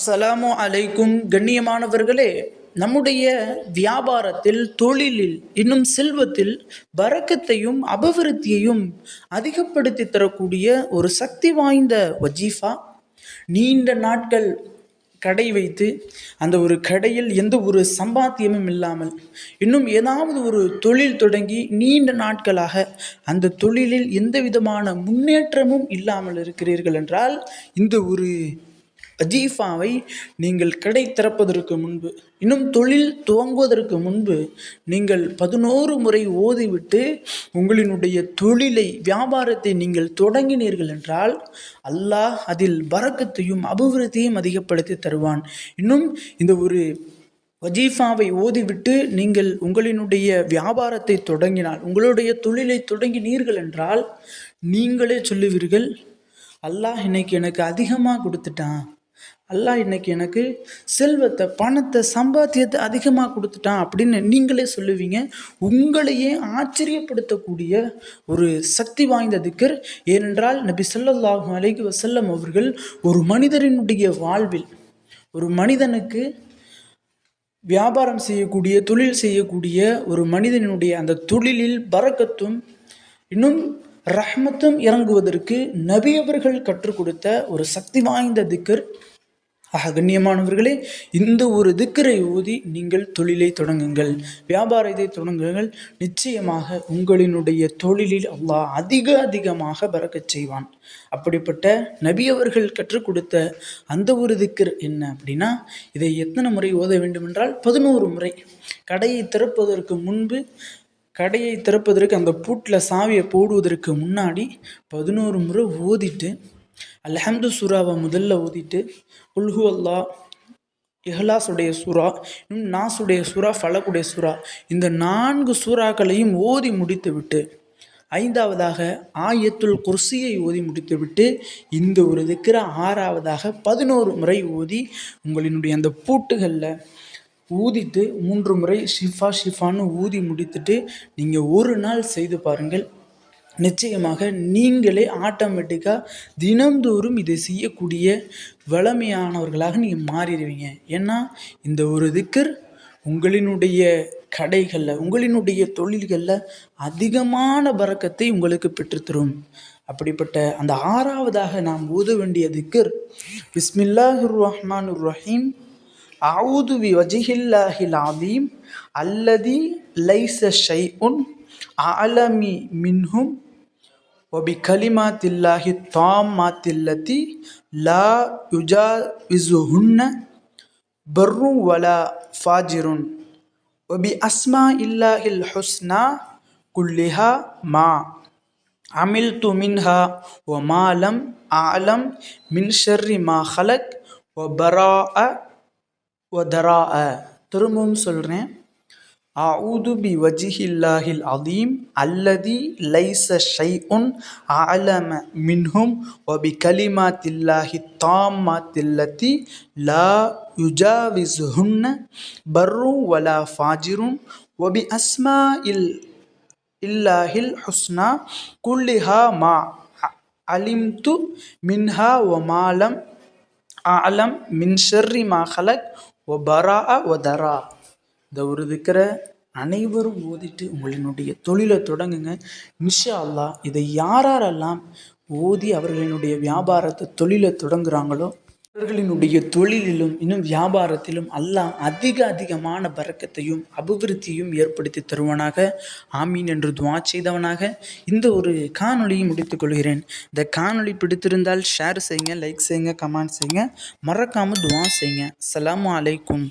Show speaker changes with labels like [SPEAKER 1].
[SPEAKER 1] அஸ்ஸலாமு அலைக்கும். கண்ணியமானவர்களே நம்முடைய வியாபாரத்தில் தொழிலில் இன்னும் செல்வத்தில் பறக்கத்தையும் அபிவிருத்தியையும் அதிகப்படுத்தி தரக்கூடிய ஒரு சக்தி வாய்ந்த வஜீஃபா. நீண்ட நாட்கள் கடை வைத்து அந்த ஒரு கடையில் எந்த ஒரு சம்பாத்தியமும் இல்லாமல் இன்னும் ஏதாவது ஒரு தொழில் தொடங்கி நீண்ட நாட்களாக அந்த தொழிலில் எந்த விதமான முன்னேற்றமும் இல்லாமல் இருக்கிறீர்கள் என்றால் இந்த ஒரு வஜீஃபாவை நீங்கள் கடை திறப்பதற்கு முன்பு இன்னும் தொழில் துவங்குவதற்கு முன்பு நீங்கள் பதினோரு முறை ஓதிவிட்டு உங்களினுடைய தொழிலை வியாபாரத்தை நீங்கள் தொடங்கினீர்கள் என்றால் அல்லாஹ் அதில் பறக்கத்தையும் அபிவிருத்தியும் அதிகப்படுத்தி தருவான். இன்னும் இந்த ஒரு வஜீஃபாவை ஓதிவிட்டு நீங்கள் உங்களினுடைய வியாபாரத்தை தொடங்கினால் உங்களுடைய தொழிலை தொடங்கினீர்கள் என்றால் நீங்களே சொல்லுவீர்கள் அல்லாஹ் இன்னைக்கு எனக்கு அதிகமாக கொடுத்துட்டான். அல்லாஹ் இன்னைக்கு எனக்கு செல்வத்தை பணத்தை சம்பாத்தியத்தை அதிகமாக கொடுத்துட்டான் அப்படின்னு நீங்களே சொல்லுவீங்க. உங்களையே ஆச்சரியப்படுத்தக்கூடிய ஒரு சக்தி வாய்ந்த திக்கர். ஏனென்றால் நபி ஸல்லல்லாஹு அலைகி வசல்லம் அவர்கள் ஒரு மனிதரினுடைய வாழ்வில் ஒரு மனிதனுக்கு வியாபாரம் செய்யக்கூடிய தொழில் செய்யக்கூடிய ஒரு மனிதனுடைய அந்த தொழிலில் பறக்கத்தும் இன்னும் ரஹ்மத்தும் இறங்குவதற்கு நபி அவர்கள் கற்றுக் கொடுத்த ஒரு சக்தி வாய்ந்த திக்கர். ஆக கண்ணியமானவர்களே இந்த ஒரு திக்கரை ஊதி நீங்கள் தொழிலை தொடங்குங்கள். வியாபாரத்தை தொடங்குங்கள். நிச்சயமாக உங்களினுடைய தொழிலில் அல்லாஹ் அதிக அதிகமாக பறக்கச் செய்வான். அப்படிப்பட்ட நபி அவர்கள் கற்றுக் கொடுத்த அந்த ஒரு திக்கர் என்ன அப்படின்னா இதை எத்தனை முறை ஓத வேண்டுமென்றால் பதினோரு முறை. கடையை திறப்பதற்கு முன்பு கடையை திறப்பதற்கு அந்த பூட்டில் சாவியை போடுவதற்கு முன்னாடி பதினோரு முறை ஓதிட்டு அல்ஹம்து சூறாவை முதல்ல ஓதிட்டு உல்ஹு அல்லா இஹ்லாஸுடைய சூறா இன்னும் நாசுடைய சுறா ஃபலக்குடைய சூறா இந்த நான்கு சூறாக்களையும் ஓதி முடித்துவிட்டு ஐந்தாவதாக ஆயத்துல் குர்சியை ஓதி முடித்துவிட்டு இந்த ஒரு திக்கிற ஆறாவதாக பதினோரு முறை ஓதி உங்களினுடைய அந்த பூட்டுகளில் ஊதிட்டு மூன்று முறை ஷிஃபா ஷிஃபான்னு ஊதி முடித்துட்டு நீங்கள் ஒரு நாள் செய்து பாருங்கள். நிச்சயமாக நீங்களே ஆட்டோமேட்டிக்காக தினந்தோறும் இதை செய்யக்கூடிய வளமையானவர்களாக நீங்கள் மாறிடுவீங்க. ஏன்னா இந்த ஒரு திக்கர் உங்களினுடைய கடைகளில் உங்களினுடைய தொழில்களில் அதிகமான பறக்கத்தை உங்களுக்கு பெற்றுத்தரும் அப்படிப்பட்ட அந்த ஆறாவதாக நாம் ஊத வேண்டிய திக்கர் பிஸ்மில்லாஹுர் ரஹ்மான் ரஹீம் அவுது பி வஜிஹில்லாஹில் ஆதீம் அல்லதி லைச ஷை உன் ஆலமி மின்ஹும் وبكلمات الله الطامات التي لا يجاوزهن بر ولا فاجر وبأسماء الله الحسنى كلها ما عملت منها وما لم أعلم من شر ما خلق وبراء ودراء திரும்பவும் சொல்கிறேன் أعوذ بوجه الله العظيم الذي ليس شيء أعلم منهم وبكلمات الله التامة التي لا يجاوزهن بر ولا فاجر وبأسماء الله الحسنى كلها ما علمت منها وما لم أعلم من شر ما خلق وبراء ودراء. இந்த ஒரு திக்கிற அனைவரும் ஓதிட்டு உங்களினுடைய தொழிலை தொடங்குங்க. இன்ஷா அல்லாஹ் இதை யாரெல்லாம் ஓதி அவர்களினுடைய வியாபாரத்தை தொழிலை தொடங்குறாங்களோ அவர்களினுடைய தொழிலிலும் இன்னும் வியாபாரத்திலும் அல்லாஹ் அதிக அதிகமான பறக்கத்தையும் அபிவிருத்தியும் ஏற்படுத்தி தருவனாக. ஆமீன் என்று துவா செய்தவனாக. இந்த ஒரு காணொலியை முடித்துக் கொள்கிறேன். இந்த காணொலி பிடித்திருந்தால் ஷேர் செய்யுங்க லைக் செய்யுங்க கமெண்ட் செய்யுங்க. மறக்காமல் துவா செய்யுங்க. அஸ்ஸலாமு அலைக்கும்.